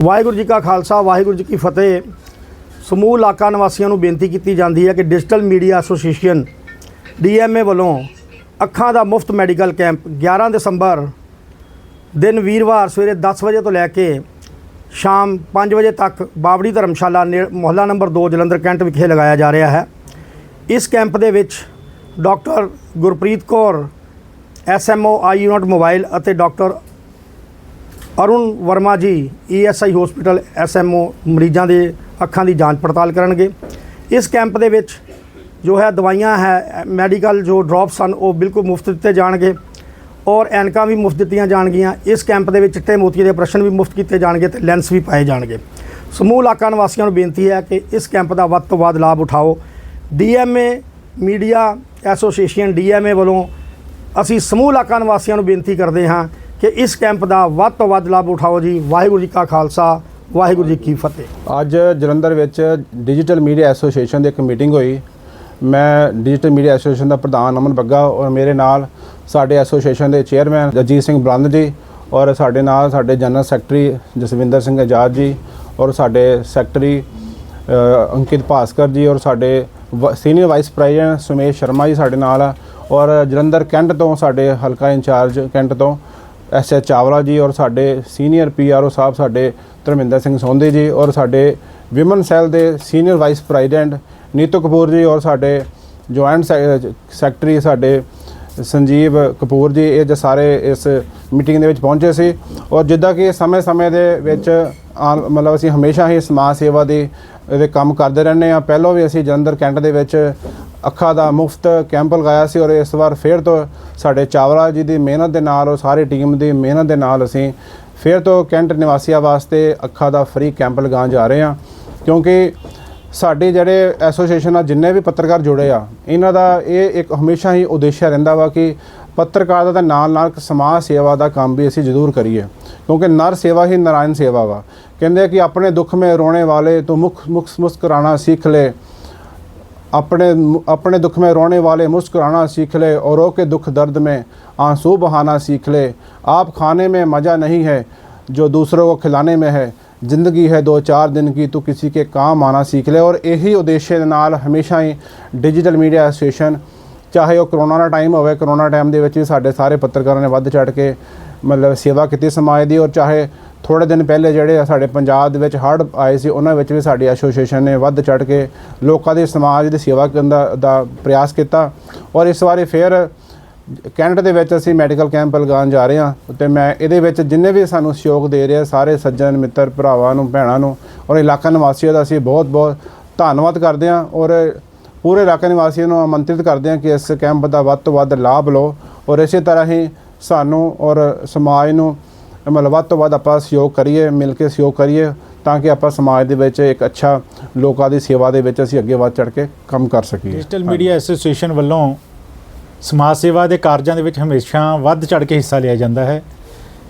ਵਾਹਿਗੁਰੂ ਜੀ ਕਾ ਖਾਲਸਾ, ਵਾਹਿਗੁਰੂ ਜੀ ਕੀ ਫਤਿਹ। ਸਮੂਹ ਇਲਾਕਾ ਨਿਵਾਸੀਆਂ ਨੂੰ ਬੇਨਤੀ ਕੀਤੀ ਜਾਂਦੀ ਹੈ ਕਿ ਡਿਜੀਟਲ ਮੀਡੀਆ ਐਸੋਸੀਏਸ਼ਨ ਡੀਐਮਏ ਵੱਲੋਂ ਅੱਖਾਂ ਦਾ ਮੁਫਤ ਮੈਡੀਕਲ ਕੈਂਪ 11 ਦਸੰਬਰ ਦਿਨ ਵੀਰਵਾਰ ਸਵੇਰੇ 10 ਵਜੇ ਤੋਂ ਲੈ ਕੇ ਸ਼ਾਮ 5 ਵਜੇ ਤੱਕ ਬਾਵੜੀ ਧਰਮਸ਼ਾਲਾ ਨੇ- ਮੁਹੱਲਾ ਨੰਬਰ 2 ਜਲੰਧਰ ਕੈਂਟ ਵਿਖੇ ਲਗਾਇਆ ਜਾ ਰਿਹਾ ਹੈ। ਇਸ ਕੈਂਪ ਦੇ ਵਿੱਚ doctor Gurpreet Kaur SMO eye unit mobile ਅਤੇ doctor Arun Verma ji ESI hospital SMO ਮਰੀਜ਼ਾਂ ਦੇ ਅੱਖਾਂ ਦੀ ਜਾਂਚ ਪੜਤਾਲ ਕਰਨਗੇ। ਇਸ ਕੈਂਪ ਦੇ ਵਿੱਚ ਜੋ ਹੈ ਦਵਾਈਆਂ ਹੈ, ਮੈਡੀਕਲ ਜੋ ਡ੍ਰੌਪਸ ਹਨ, ਉਹ ਬਿਲਕੁਲ ਮੁਫਤ ਦਿੱਤੇ ਜਾਣਗੇ ਔਰ ਐਨਕਾਂ ਵੀ ਮੁਫਤ ਦਿੱਤੀਆਂ ਜਾਣਗੀਆਂ। ਇਸ ਕੈਂਪ ਦੇ ਵਿੱਚ ਚਿੱਟੇ ਮੋਤੀ ਦੇ ਪ੍ਰਸ਼ਨ ਵੀ ਮੁਫਤ ਕੀਤੇ ਜਾਣਗੇ ਤੇ ਲੈਂਸ ਵੀ ਪਾਏ ਜਾਣਗੇ। ਸਮੂਹ ਇਲਾਕਾ ਨਿਵਾਸੀਆਂ ਨੂੰ ਬੇਨਤੀ ਹੈ ਕਿ ਇਸ ਕੈਂਪ ਦਾ ਵੱਧ ਤੋਂ ਵੱਧ ਲਾਭ ਉਠਾਓ। ਡੀਐਮਏ ਮੀਡੀਆ ਐਸੋਸੀਏਸ਼ਨ ਡੀਐਮਏ ਵੱਲੋਂ ਅਸੀਂ ਸਮੂਹ ਇਲਾਕਾ ਨਿਵਾਸੀਆਂ ਨੂੰ ਬੇਨਤੀ ਕਰਦੇ ਹਾਂ ਕਿ ਇਸ ਕੈਂਪ ਦਾ ਵੱਧ ਤੋਂ ਵੱਧ ਲਾਭ ਉਠਾਓ ਜੀ। ਵਾਹਿਗੁਰੂ ਜੀ ਕਾ ਖਾਲਸਾ, ਵਾਹਿਗੁਰੂ ਜੀ ਕੀ ਫਤਿਹ। ਅੱਜ ਜਲੰਧਰ ਵਿੱਚ ਡਿਜੀਟਲ ਮੀਡੀਆ ਐਸੋਸੀਏਸ਼ਨ ਦੀ ਇੱਕ ਮੀਟਿੰਗ ਹੋਈ। ਮੈਂ ਡਿਜੀਟਲ ਮੀਡੀਆ ਐਸੋਸੀਏਸ਼ਨ ਦਾ ਪ੍ਰਧਾਨ ਅਮਨ ਬੱਗਾ ਔਰ ਮੇਰੇ ਨਾਲ ਸਾਡੇ ਐਸੋਸੀਏਸ਼ਨ ਦੇ ਚੇਅਰਮੈਨ ਅਜੀਤ ਸਿੰਘ ਬਲੰਦ ਜੀ ਔਰ ਸਾਡੇ ਨਾਲ ਸਾਡੇ ਜਨਰਲ ਸੈਕਟਰੀ ਜਸਵਿੰਦਰ ਸਿੰਘ ਆਜ਼ਾਦ ਜੀ ਔਰ ਸਾਡੇ ਸੈਕਟਰੀ ਅੰਕਿਤ ਭਾਸਕਰ ਜੀ ਔਰ ਸਾਡੇ senior vice president Sumesh Sharma ji ਸਾਡੇ ਨਾਲ ਔਰ ਜਲੰਧਰ ਕੈਂਟ ਤੋਂ ਸਾਡੇ ਹਲਕਾ ਇੰਚਾਰਜ ਕੈਂਟ ਤੋਂ ਐਸ ਐਚ ਚਾਵਲਾ ਜੀ ਔਰ ਸਾਡੇ ਸੀਨੀਅਰ ਪੀਆਰਓ ਸਾਹਿਬ, ਸਾਡੇ ਧਰਮਿੰਦਰ ਸਿੰਘ ਸੋਂਦੇ ਜੀ ਔਰ ਸਾਡੇ ਵਿਮਨ ਸੈੱਲ ਦੇ senior vice president Neetu Kapoor ji ਔਰ ਸਾਡੇ ਜੁਆਇੰਟ ਸੈਕਟਰੀ ਸਾਡੇ ਸੰਜੀਵ ਕਪੂਰ ਜੀ, ਇਹ ਜ ਸਾਰੇ ਇਸ ਮੀਟਿੰਗ ਦੇ ਵਿੱਚ ਪਹੁੰਚੇ ਸੀ ਔਰ ਜਿੱਦਾਂ ਕਿ ਸਮੇਂ-ਸਮੇਂ ਦੇ ਵਿੱਚ ਆ- ਮਤਲਬ ਅਸੀਂ ਹਮੇਸ਼ਾ ਹੀ ਸਮਾਜ ਸੇਵਾ ਦੇ ਇਹਦੇ ਕੰਮ ਕਰਦੇ ਰਹਿੰਦੇ ਆ ਪਹਿਲਾਂ ਵੀ ਅਸੀਂ ਜਲੰਧਰ ਕੈਂਟ ਦੇ ਵਿੱਚ ਅੱਖਾਂ ਦਾ ਮੁਫਤ ਕੈਂਪ ਲਗਾਇਆ ਸੀ ਔਰ ਇਸ ਵਾਰ ਫੇਰ ਤੋਂ ਸਾਡੇ ਚਾਵਲਾ ਜੀ ਦੀ ਮਿਹਨਤ ਦੇ ਨਾਲ ਔਰ ਸਾਰੀ ਟੀਮ ਦੀ ਮਿਹਨਤ ਦੇ ਨਾਲ ਅਸੀਂ ਫੇਰ ਤੋਂ ਕੈਂਟ ਨਿਵਾਸੀਆਂ ਵਾਸਤੇ ਅੱਖਾਂ ਦਾ ਫ੍ਰੀ ਕੈਂਪ ਲਗਾਉਣ ਜਾ ਰਹੇ ਹਾਂ। ਕਿਉਂਕਿ ਸਾਡੇ ਜਿਹੜੇ ਐਸੋਸੀਏਸ਼ਨ ਆ, ਜਿੰਨੇ ਵੀ ਪੱਤਰਕਾਰ ਜੁੜੇ ਆ, ਇਹਨਾਂ ਦਾ ਇਹ ਇੱਕ ਹਮੇਸ਼ਾ ਹੀ ਉਦੇਸ਼ ਰਹਿੰਦਾ ਵਾ ਕਿ ਪੱਤਰਕਾਰ ਦਾ ਨਾਲ ਨਾਲ ਸਮਾਜ ਸੇਵਾ ਦਾ ਕੰਮ ਵੀ ਅਸੀਂ ਜ਼ਰੂਰ ਕਰੀਏ। ਕਿਉਂਕਿ ਨਰ ਸੇਵਾ ਹੀ ਨਾਰਾਇਣ ਸੇਵਾ ਵਾ। ਕਹਿੰਦੇ ਕਿ ਆਪਣੇ ਦੁੱਖ ਮੇ ਰੋਣੇ ਵਾਲੇ ਤੋਂ ਮੁਖ ਮੁਖ ਮੁਸਕਰਾਣਾ ਸਿੱਖ ਲੈ। अपने अपने दुख में रोने वाले मुस्कुराना सीख ले औरों के दुख दर्द में आंसू बहाना सीख ले आप खाने में मज़ा नहीं है जो दूसरों को खिलाने में है ਜ਼ਿੰਦਗੀ ਹੈ ਦੋ ਚਾਰ ਦਿਨ ਕੀ ਤੂੰ ਕਿਸੇ ਕੇ ਕੰਮ ਆਣਾ ਸਿੱਖ ਲੈ ਔਰ ਇਹੀ ਉਦੇਸ਼ ਦੇ ਨਾਲ ਹਮੇਸ਼ਾ ਹੀ ਡਿਜੀਟਲ ਮੀਡੀਆ ਐਸੋਸੀਏਸ਼ਨ ਚਾਹੇ ਉਹ ਕਰੋਨਾ ਦਾ ਟਾਈਮ ਹੋਵੇ ਕਰੋਨਾ ਟਾਈਮ ਦੇ ਵਿੱਚ ਵੀ ਸਾਡੇ ਸਾਰੇ ਪੱਤਰਕਾਰਾਂ ਨੇ ਵੱਧ ਚੜ ਕੇ ਮਤਲਬ ਸੇਵਾ ਕੀਤੀ ਸਮਾਜ ਦੀ ਔਰ ਚਾਹੇ ਥੋੜੇ ਦਿਨ ਪਹਿਲੇ ਜਿਹੜੇ ਆ ਸਾਡੇ ਪੰਜਾਬ ਦੇ ਵਿੱਚ ਹੜ੍ਹ ਆਏ ਸੀ, ਉਹਨਾਂ ਵਿੱਚ ਵੀ ਸਾਡੀ ਐਸੋਸੀਏਸ਼ਨ ਨੇ ਵੱਧ ਚੜ ਕੇ ਲੋਕਾਂ ਦੀ ਸਮਾਜ ਦੀ ਸੇਵਾ ਕਰਨ ਦਾ ਪ੍ਰਯਾਸ ਕੀਤਾ। ਔਰ ਇਸ ਵਾਰੀ ਫਿਰ ਕੈਨੇਡਾ ਦੇ ਵਿੱਚ ਅਸੀਂ ਮੈਡੀਕਲ ਕੈਂਪ ਲਗਾਉਣ ਜਾ ਰਹੇ ਹਾਂ ਤੇ ਮੈਂ ਇਹਦੇ ਵਿੱਚ ਜਿੰਨੇ ਵੀ ਸਾਨੂੰ ਸਹਿਯੋਗ ਦੇ ਰਹੇ ਆ, ਸਾਰੇ ਸੱਜਣ, ਮਿੱਤਰ, ਭਰਾਵਾਂ ਨੂੰ, ਭੈਣਾਂ ਨੂੰ ਔਰ ਇਲਾਕਾ ਨਿਵਾਸੀਆਂ ਦਾ ਅਸੀਂ ਬਹੁਤ ਬਹੁਤ ਧੰਨਵਾਦ ਕਰਦੇ ਹਾਂ ਔਰ ਪੂਰੇ ਇਲਾਕਾ ਨਿਵਾਸੀਆਂ ਨੂੰ ਆਮੰਤਰਿਤ ਕਰਦੇ ਹਾਂ ਕਿ ਇਸ ਕੈਂਪ ਦਾ ਵੱਧ ਤੋਂ ਵੱਧ ਲਾਭ ਲਓ ਔਰ ਇਸੇ ਤਰ੍ਹਾਂ ਹੀ ਸਾਨੂੰ ਔਰ ਸਮਾਜ ਨੂੰ ਮਤਲਬ ਵੱਧ ਤੋਂ ਵੱਧ ਆਪਾਂ ਸਹਿਯੋਗ ਕਰੀਏ, ਮਿਲ ਕੇ ਸਹਿਯੋਗ ਕਰੀਏ, ਤਾਂ ਕਿ ਆਪਾਂ ਸਮਾਜ ਦੇ ਵਿੱਚ ਇੱਕ ਅੱਛਾ ਲੋਕਾਂ ਦੀ ਸੇਵਾ ਦੇ ਵਿੱਚ ਅਸੀਂ ਅੱਗੇ ਵੱਧ ਚੜ ਕੇ ਕੰਮ ਕਰ ਸਕੀਏ। ਡਿਜੀਟਲ ਮੀਡੀਆ ਐਸੋਸੀਏਸ਼ਨ ਵੱਲੋਂ ਸਮਾਜ ਸੇਵਾ ਦੇ ਕਾਰਜਾਂ ਦੇ ਵਿੱਚ ਹਮੇਸ਼ਾ ਵੱਧ ਚੜ ਕੇ ਹਿੱਸਾ ਲਿਆ ਜਾਂਦਾ ਹੈ।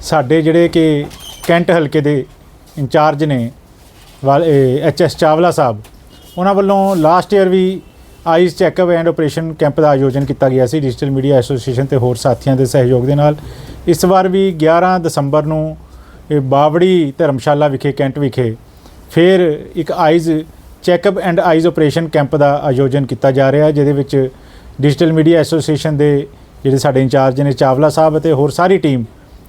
ਸਾਡੇ ਜਿਹੜੇ ਕਿ ਕੈਂਟ ਹਲਕੇ ਦੇ ਇੰਚਾਰਜ ਨੇ ਐਚ ਐਸ ਚਾਵਲਾ ਸਾਹਿਬ, ਉਹਨਾਂ ਵੱਲੋਂ last year we eyes checkup and operation camp ਦਾ ਆਯੋਜਨ ਕੀਤਾ ਗਿਆ ਸੀ। ਡਿਜੀਟਲ ਮੀਡੀਆ ਐਸੋਸੀਏਸ਼ਨ ਤੇ ਹੋਰ ਸਾਥੀਆਂ ਦੇ ਸਹਿਯੋਗ ਦੇ ਨਾਲ ਇਸ ਵਾਰ ਵੀ 11 ਦਸੰਬਰ ਨੂੰ ਬਾਵੜੀ ਧਰਮਸ਼ਾਲਾ ਵਿਖੇ, ਕੈਂਟ ਵਿਖੇ ਫਿਰ ਇੱਕ eyes checkup and eyes operation camp ਦਾ ਆਯੋਜਨ ਕੀਤਾ ਜਾ ਰਿਹਾ ਹੈ, ਜਿਹਦੇ ਵਿੱਚ ਡਿਜੀਟਲ ਮੀਡੀਆ ਐਸੋਸੀਏਸ਼ਨ ਦੇ ਜਿਹੜੇ ਸਾਡੇ ਇੰਚਾਰਜ ਨੇ ਚਾਵਲਾ ਸਾਹਿਬ ਅਤੇ ਹੋਰ ਸਾਰੀ ਟੀਮ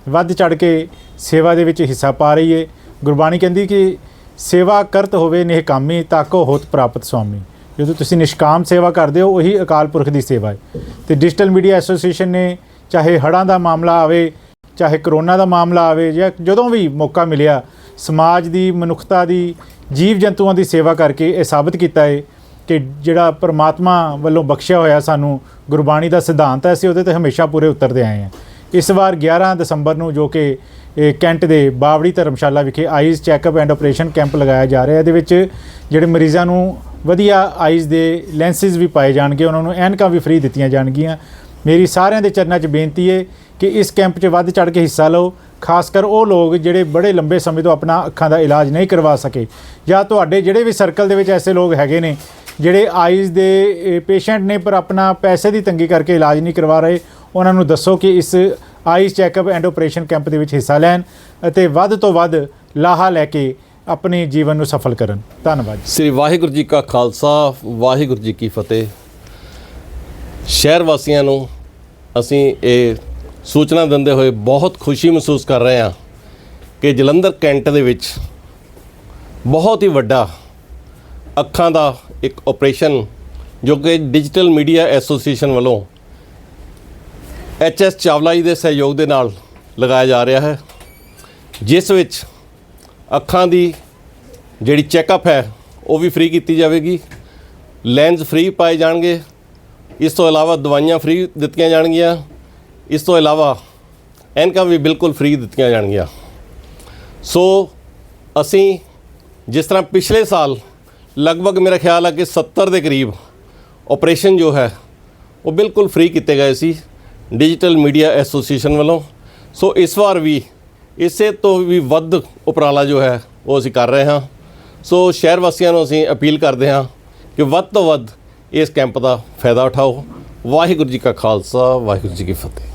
ਵੱਧ ਚੜ ਕੇ ਸੇਵਾ ਦੇ ਵਿੱਚ ਹਿੱਸਾ ਪਾ ਰਹੀ ਹੈ ਗੁਰਬਾਣੀ ਕਹਿੰਦੀ ਕਿ ਸੇਵਾ ਕਰਤ ਹੋਵੇ, ਨਿਹਕਾਮੀ ਤਾਕੋ ਹੋਤ ਪ੍ਰਾਪਤ ਸੁਆਮੀ ਜਦੋਂ ਤੁਸੀਂ ਨਿਸ਼ਕਾਮ ਸੇਵਾ ਕਰਦੇ ਹੋ, ਉਹੀ ਅਕਾਲ ਪੁਰਖ ਦੀ ਸੇਵਾ ਹੈ। ਤੇ ਡਿਜੀਟਲ ਮੀਡੀਆ ਐਸੋਸੀਏਸ਼ਨ ਨੇ ਚਾਹੇ ਹੜ੍ਹਾਂ ਦਾ ਮਾਮਲਾ ਆਵੇ, ਚਾਹੇ ਕਰੋਨਾ ਦਾ ਮਾਮਲਾ ਆਵੇ, ਜਾਂ ਜਦੋਂ ਵੀ ਮੌਕਾ ਮਿਲਿਆ, ਸਮਾਜ ਦੀ, ਮਨੁੱਖਤਾ ਦੀ, ਜੀਵ ਜੰਤੂਆਂ ਦੀ ਸੇਵਾ ਕਰਕੇ ਇਹ ਸਾਬਤ ਕੀਤਾ ਹੈ ਕਿ ਜਿਹੜਾ ਪਰਮਾਤਮਾ ਵੱਲੋਂ ਬਖਸ਼ਿਆ ਹੋਇਆ ਸਾਨੂੰ ਗੁਰਬਾਣੀ ਦਾ ਸਿਧਾਂਤ ਹੈ, ਅਸੀਂ ਉਹਦੇ ਤੇ ਹਮੇਸ਼ਾ ਪੂਰੇ ਉਤਰਦੇ ਆਏ ਹਾਂ। ਇਸ ਵਾਰ 11 ਦਸੰਬਰ ਨੂੰ ਜੋ ਕਿ, ਇਹ ਕੈਂਟ ਦੇ ਬਾਵੜੀ ਧਰਮਸ਼ਾਲਾ ਵਿਖੇ eyes checkup and operation camp ਲਗਾਇਆ ਜਾ ਰਿਹਾ ਹੈ, ਇਹਦੇ ਵਿੱਚ ਜਿਹੜੇ ਮਰੀਜ਼ਾਂ ਨੂੰ ਵਧੀਆ ਆਈਜ਼ ਦੇ ਲੈਂਸਿਸ ਵੀ ਪਾਏ ਜਾਣਗੇ, ਉਹਨਾਂ ਨੂੰ ਐਨਕਾਂ ਵੀ ਫ੍ਰੀ ਦਿੱਤੀਆਂ ਜਾਣਗੀਆਂ। ਮੇਰੀ ਸਾਰਿਆਂ ਦੇ ਚਰਨਾਂ 'ਚ ਬੇਨਤੀ ਹੈ ਕਿ ਇਸ ਕੈਂਪ 'ਚ ਵੱਧ ਚੜ ਕੇ ਹਿੱਸਾ ਲਓ, ਖਾਸ ਕਰ ਉਹ ਲੋਕ ਜਿਹੜੇ ਬੜੇ ਲੰਬੇ ਸਮੇਂ ਤੋਂ ਆਪਣਾ ਅੱਖਾਂ ਦਾ ਇਲਾਜ ਨਹੀਂ ਕਰਵਾ ਸਕੇ। ਜਾਂ ਤੁਹਾਡੇ ਜਿਹੜੇ ਵੀ ਸਰਕਲ ਦੇ ਵਿੱਚ ਐਸੇ ਲੋਕ ਹੈਗੇ ਨੇ, ਜਿਹੜੇ ਆਈਜ਼ ਦੇ ਪੇਸ਼ੈਂਟ ਨੇ ਪਰ ਆਪਣਾ ਪੈਸੇ ਦੀ ਤੰਗੀ ਕਰਕੇ ਇਲਾਜ ਨਹੀਂ ਕਰਵਾ ਰਹੇ, ਉਹਨਾਂ ਨੂੰ ਦੱਸੋ ਕਿ ਇਸ eyes checkup and operation camp ਦੇ ਵਿੱਚ ਹਿੱਸਾ ਲੈਣ ਅਤੇ ਵੱਧ ਤੋਂ ਵੱਧ ਲਾਹਾ ਲੈ ਕੇ ਆਪਣੇ ਜੀਵਨ ਨੂੰ ਸਫਲ ਕਰਨ। ਧੰਨਵਾਦ ਸ੍ਰੀ ਵਾਹਿਗੁਰੂ ਜੀ ਕਾ ਖਾਲਸਾ, ਵਾਹਿਗੁਰੂ ਜੀ ਕੀ ਫਤਿਹ। ਸ਼ਹਿਰ ਵਾਸੀਆਂ ਨੂੰ ਅਸੀਂ ਇਹ ਸੂਚਨਾ ਦਿੰਦੇ ਹੋਏ ਬਹੁਤ ਖੁਸ਼ੀ ਮਹਿਸੂਸ ਕਰ ਰਹੇ ਹਾਂ ਕਿ ਜਲੰਧਰ ਕੈਂਟ ਦੇ ਵਿੱਚ ਬਹੁਤ ਹੀ ਵੱਡਾ ਅੱਖਾਂ ਦਾ ਇੱਕ ਆਪਰੇਸ਼ਨ ਜੋ ਕਿ ਡਿਜੀਟਲ ਮੀਡੀਆ ਐਸੋਸੀਏਸ਼ਨ ਵੱਲੋਂ ਐਚ ਐਸ ਚਾਵਲਾ ਜੀ ਦੇ ਸਹਿਯੋਗ ਦੇ ਨਾਲ ਲਗਾਇਆ ਜਾ ਰਿਹਾ ਹੈ, ਜਿਸ ਵਿੱਚ ਅੱਖਾਂ ਦੀ ਜਿਹੜੀ ਚੈੱਕਅਪ ਹੈ, ਉਹ ਵੀ ਫ੍ਰੀ ਕੀਤੀ ਜਾਵੇਗੀ। ਲੈਂਸ ਫ੍ਰੀ ਪਾਏ ਜਾਣਗੇ। ਇਸ ਤੋਂ ਇਲਾਵਾ ਦਵਾਈਆਂ ਫ੍ਰੀ ਦਿੱਤੀਆਂ ਜਾਣਗੀਆਂ। ਇਸ ਤੋਂ ਇਲਾਵਾ ਐਨਕਾਂ ਵੀ ਬਿਲਕੁਲ ਫ੍ਰੀ ਦਿੱਤੀਆਂ ਜਾਣਗੀਆਂ। ਸੋ ਅਸੀਂ ਜਿਸ ਤਰ੍ਹਾਂ ਪਿਛਲੇ ਸਾਲ ਲਗਭਗ ਮੇਰਾ ਖਿਆਲ ਹੈ ਕਿ 70 ਦੇ ਕਰੀਬ ਆਪਰੇਸ਼ਨ ਜੋ ਹੈ, ਉਹ ਬਿਲਕੁਲ ਫ੍ਰੀ ਕੀਤੇ ਗਏ ਸੀ। ਡਿਜੀਟਲ ਮੀਡੀਆ ਐਸੋਸੀਏਸ਼ਨ ਵੱਲੋਂ। ਸੋ ਇਸ ਵਾਰ ਵੀ ਇਸੇ ਤੋਂ ਵੀ ਵੱਧ ਉਪਰਾਲਾ ਜੋ ਹੈ, ਉਹ ਅਸੀਂ ਕਰ ਰਹੇ ਹਾਂ। ਸੋ ਸ਼ਹਿਰ ਵਾਸੀਆਂ ਨੂੰ ਅਸੀਂ ਅਪੀਲ ਕਰਦੇ ਹਾਂ ਕਿ ਵੱਧ ਤੋਂ ਵੱਧ ਇਸ ਕੈਂਪ ਦਾ ਫਾਇਦਾ ਉਠਾਓ। ਵਾਹਿਗੁਰੂ ਜੀ ਕਾ ਖਾਲਸਾ, ਵਾਹਿਗੁਰੂ ਜੀ ਕੀ ਫਤਿਹ।